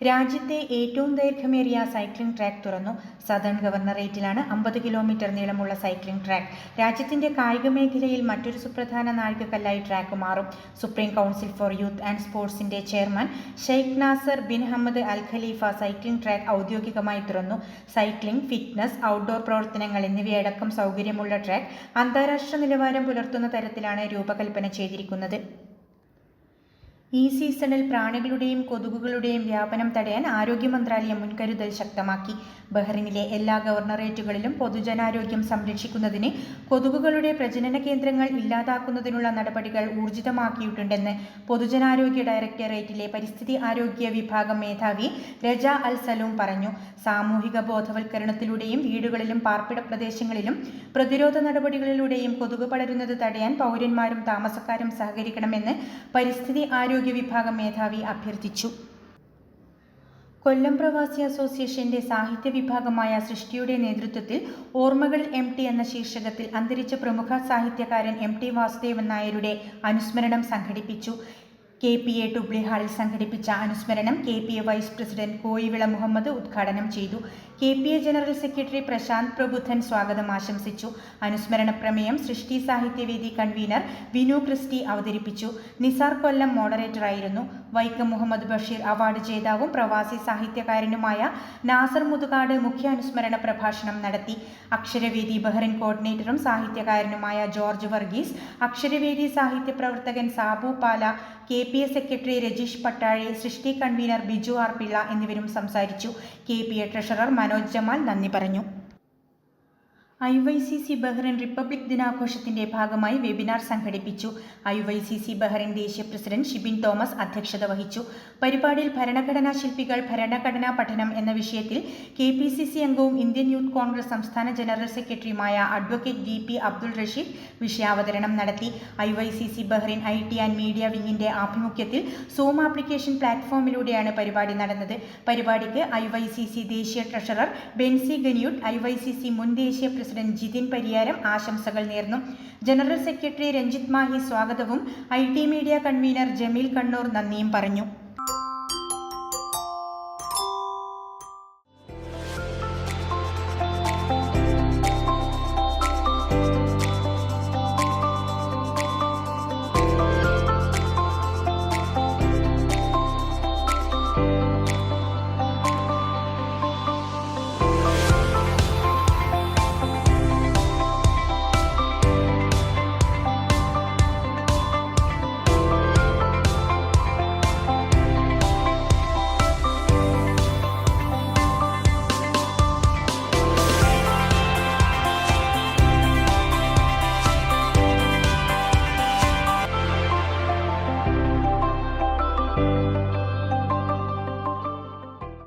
രാജ്യത്തെ ഏറ്റവും ദൈർഘ്യമേറിയ സൈക്ലിംഗ് ട്രാക്ക് തുറന്നു. സദേൺ ഗവർണറേറ്റിലാണ് അമ്പത് കിലോമീറ്റർ നീളമുള്ള സൈക്ലിംഗ് ട്രാക്ക്. രാജ്യത്തിന്റെ കായിക മേഖലയിൽ മറ്റൊരു സുപ്രധാന നാഴികക്കല്ലായി ട്രാക്ക് മാറും. Supreme council for youth and സ്പോർട്സിന്റെ chairman Sheikh Nasser bin Hamad Al Khalifa cycling track ഔദ്യോഗികമായി തുറന്നു. സൈക്ലിംഗ് ഫിറ്റ്നസ് ഔട്ട്ഡോർ പ്രവർത്തനങ്ങൾ എന്നിവയടക്കം സൗകര്യമുള്ള ട്രാക്ക് അന്താരാഷ്ട്ര നിലവാരം പുലർത്തുന്ന തരത്തിലാണ് രൂപകൽപ്പന ചെയ്തിരിക്കുന്നത്. ഈ സീസണിൽ പ്രാണികളുടെയും കൊതുകുകളുടെയും വ്യാപനം തടയാൻ ആരോഗ്യ മന്ത്രാലയം മുൻകരുതൽ ശക്തമാക്കി. ബഹ്റിനിലെ എല്ലാ ഗവർണറേറ്റുകളിലും പൊതുജനാരോഗ്യം സംരക്ഷിക്കുന്നതിന് കൊതുകുകളുടെ പ്രജനന കേന്ദ്രങ്ങൾ ഇല്ലാതാക്കുന്നതിനുള്ള നടപടികൾ ഊർജിതമാക്കിയിട്ടുണ്ടെന്ന് പൊതുജനാരോഗ്യ ഡയറക്ടറേറ്റിലെ പരിസ്ഥിതി ആരോഗ്യ വിഭാഗം മേധാവി രജ അൽ സലൂം പറഞ്ഞു. സാമൂഹിക ബോധവൽക്കരണത്തിലൂടെയും വീടുകളിലും പാർപ്പിട പ്രദേശങ്ങളിലും പ്രതിരോധ നടപടികളിലൂടെയും കൊതുക് പടരുന്നത് തടയാൻ പൗരന്മാരും താമസക്കാരും സഹകരിക്കണമെന്ന് പരിസ്ഥിതി ആരോഗ്യ വിഭാഗം മേധാവി അഭ്യർത്ഥിച്ചു. കൊല്ലം പ്രവാസി അസോസിയേഷന്റെ സാഹിത്യ വിഭാഗമായ സൃഷ്ടിയുടെ നേതൃത്വത്തിൽ ഓർമ്മകളിൽ എം ടി എന്ന ശീർഷകത്തിൽ അന്തരിച്ച പ്രമുഖ സാഹിത്യകാരൻ എം ടി വാസുദേവൻ നായരുടെ അനുസ്മരണം സംഘടിപ്പിച്ചു. കെ പി എ ടുബ്ലി ഹാളിൽ സംഘടിപ്പിച്ച അനുസ്മരണം K P A vice president Koyivila Muhammad ഉദ്ഘാടനം ചെയ്തു. K P A general secretary Prasanth Prabuddhan സ്വാഗതം ആശംസിച്ചു. അനുസ്മരണ പ്രമേയം സൃഷ്ടി സാഹിത്യവേദി കൺവീനർ വിനു ക്രിസ്റ്റി അവതരിപ്പിച്ചു. നിസാർ കൊല്ലം മോഡറേറ്ററായിരുന്നു വൈക്കം മുഹമ്മദ് ബഷീർ അവാർഡ് ജേതാവും പ്രവാസി സാഹിത്യകാരനുമായ നാസർ മുതുകാട് മുഖ്യ അനുസ്മരണ പ്രഭാഷണം നടത്തി. അക്ഷരവേദി ബഹ്റിൻ കോർഡിനേറ്ററും സാഹിത്യകാരനുമായ ജോർജ് വർഗീസ് അക്ഷരവേദി സാഹിത്യ പ്രവർത്തകൻ Sabu Pala K P A secretary Rajeesh Pattazhi Srishti convener Biju R Pillai എന്നിവരും സംസാരിച്ചു. K P A treasurer Manoj Jamal നന്ദി പറഞ്ഞു I Y C C Bahrain republic ദിനാഘോഷത്തിന്റെ ഭാഗമായി വെബിനാർ സംഘടിപ്പിച്ചു. I Y C C Bahrain ദേശീയ president Shibin Thomas അധ്യക്ഷത വഹിച്ചു. പരിപാടിയിൽ ഭരണഘടനാ ശില്പികൾ ഭരണഘടനാ പഠനം എന്ന വിഷയത്തിൽ കെ പി സി സി അംഗവും ഇന്ത്യൻ യൂത്ത് കോൺഗ്രസ് സംസ്ഥാന ജനറൽ സെക്രട്ടറിയുമായ advocate D P Abdul Rasheed വിഷയാവതരണം നടത്തി. I Y C C Bahrain I T and media വിങ്ങിന്റെ ആഭിമുഖ്യത്തിൽ സൂം ആപ്ലിക്കേഷൻ പ്ലാറ്റ്ഫോമിലൂടെയാണ് പരിപാടി നടന്നത്. പരിപാടിക്ക് ഐ വൈ സി സി ദേശീയ treasurer Benzy ഗനിയുട്ട് I Y C C മുൻ ദേശീയ പ്രസിഡന്റ് ജിതിൻ പരിയാരം ആശംസകൾ നേർന്നു. ജനറൽ സെക്രട്ടറി രഞ്ജിത് മാഹി സ്വാഗതവും I media convener Jameel Kannur നന്ദിയും പറഞ്ഞു.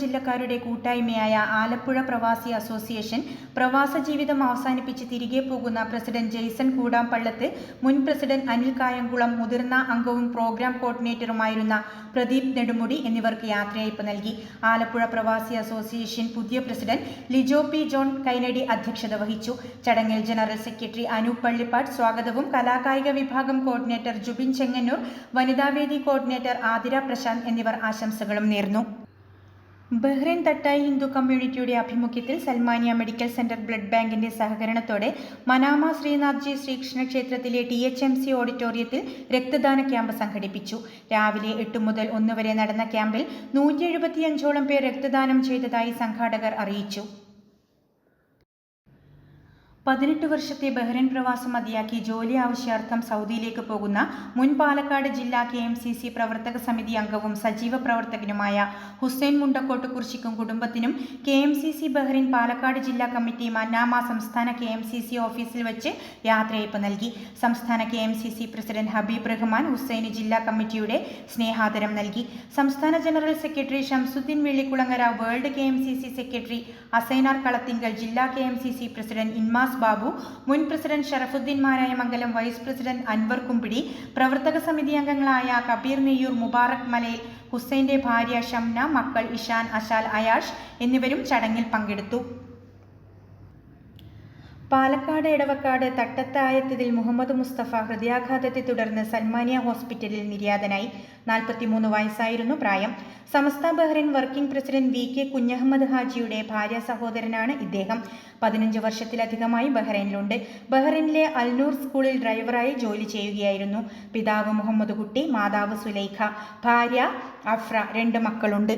ജില്ലക്കാരുടെ കൂട്ടായ്മയായ ആലപ്പുഴ പ്രവാസി അസോസിയേഷൻ പ്രവാസ ജീവിതം അവസാനിപ്പിച്ച് തിരികെ പോകുന്ന പ്രസിഡന്റ് ജെയ്സൺ കൂടാമ്പള്ളത്ത് മുൻ പ്രസിഡന്റ് അനിൽ കായംകുളം മുതിർന്ന അംഗവും പ്രോഗ്രാം കോർഡിനേറ്ററുമായിരുന്ന പ്രദീപ് നെടുമുടി എന്നിവർക്ക് യാത്രയയപ്പ് നൽകി. ആലപ്പുഴ പ്രവാസി അസോസിയേഷൻ പുതിയ പ്രസിഡന്റ് ലിജോ പി ജോൺ കൈനടി അധ്യക്ഷത വഹിച്ചു. ചടങ്ങിൽ ജനറൽ സെക്രട്ടറി അനൂപ് പള്ളിപ്പാട് സ്വാഗതവും കലാകായിക വിഭാഗം കോർഡിനേറ്റർ ജുബിൻ ചെങ്ങന്നൂർ വനിതാവേദി കോർഡിനേറ്റർ ആതിര പ്രശാന്ത് എന്നിവർ ആശംസകളും നേർന്നു. ബഹ്റൈൻ തട്ടായി ഹിന്ദു കമ്മ്യൂണിറ്റിയുടെ ആഭിമുഖ്യത്തിൽ സൽമാനിയ മെഡിക്കൽ സെന്റർ ബ്ലഡ് ബാങ്കിന്റെ സഹകരണത്തോടെ മനാമ ശ്രീനാഥ്ജി ശ്രീകൃഷ്ണ ക്ഷേത്രത്തിലെ ടി എച്ച് എം സി ഓഡിറ്റോറിയത്തിൽ രക്തദാന ക്യാമ്പ് സംഘടിപ്പിച്ചു. രാവിലെ എട്ട് മുതൽ ഒന്ന് വരെ നടന്ന ക്യാമ്പിൽ നൂറ്റി എഴുപത്തിയഞ്ചോളം പേർ രക്തദാനം ചെയ്തതായി സംഘാടകർ അറിയിച്ചു. പതിനെട്ട് വർഷത്തെ ബഹ്റൈൻ പ്രവാസം മതിയാക്കി ജോലി ആവശ്യാർത്ഥം സൗദിയിലേക്ക് പോകുന്ന മുൻ പാലക്കാട് ജില്ലാ കെ എം സി സി പ്രവർത്തക സമിതി അംഗവും സജീവ പ്രവർത്തകനുമായ ഹുസൈൻ മുണ്ടക്കോട്ട് കുർശിക്കും കുടുംബത്തിനും K M C C Bahrain Palakkad ജില്ലാ കമ്മിറ്റി മന്നാമ സംസ്ഥാന കെ എം സി സി ഓഫീസിൽ വെച്ച് യാത്രയയപ്പ് നൽകി. സംസ്ഥാന K M C C president Habeeb Rahman ഹുസൈന് ജില്ലാ കമ്മിറ്റിയുടെ സ്നേഹാദരം നൽകി. സംസ്ഥാന general secretary Shamsuddeen Vellikkulangara world K M C C secretary Asainar Kalathingal ജില്ലാ K M C C president Inmas Babu മുൻ president Sharafuddeen Marayamangalam vice president Anwar Kumbidi പ്രവർത്തക സമിതി അംഗങ്ങളായ കബീർ നെയ്യൂർ മുബാറക് മലയിൽ ഹുസൈന്റെ ഭാര്യ ഷംന മക്കൾ ഇഷാൻ അശാൽ അയാഷ് എന്നിവരും ചടങ്ങിൽ പങ്കെടുത്തു. പാലക്കാട് എടവക്കാട് തട്ടത്തായത്തതിൽ മുഹമ്മദ് മുസ്തഫ ഹൃദയാഘാതത്തെ തുടർന്ന് സൽമാനിയ ഹോസ്പിറ്റലിൽ നിര്യാതനായി. നാൽപ്പത്തിമൂന്ന് വയസ്സായിരുന്നു പ്രായം. Samastha Bahrain working president V K Kunhahammed ഹാജിയുടെ ഭാര്യ സഹോദരനാണ് ഇദ്ദേഹം. പതിനഞ്ച് വർഷത്തിലധികമായി ബഹ്റൈനിലുണ്ട്. ബഹ്റൈനിലെ അൽനൂർ സ്കൂളിൽ ഡ്രൈവറായി ജോലി ചെയ്യുകയായിരുന്നു. പിതാവ് മുഹമ്മദ് കുട്ടി മാതാവ് സുലൈഖ ഭാര്യ അഫ്ര രണ്ട് മക്കളുണ്ട്.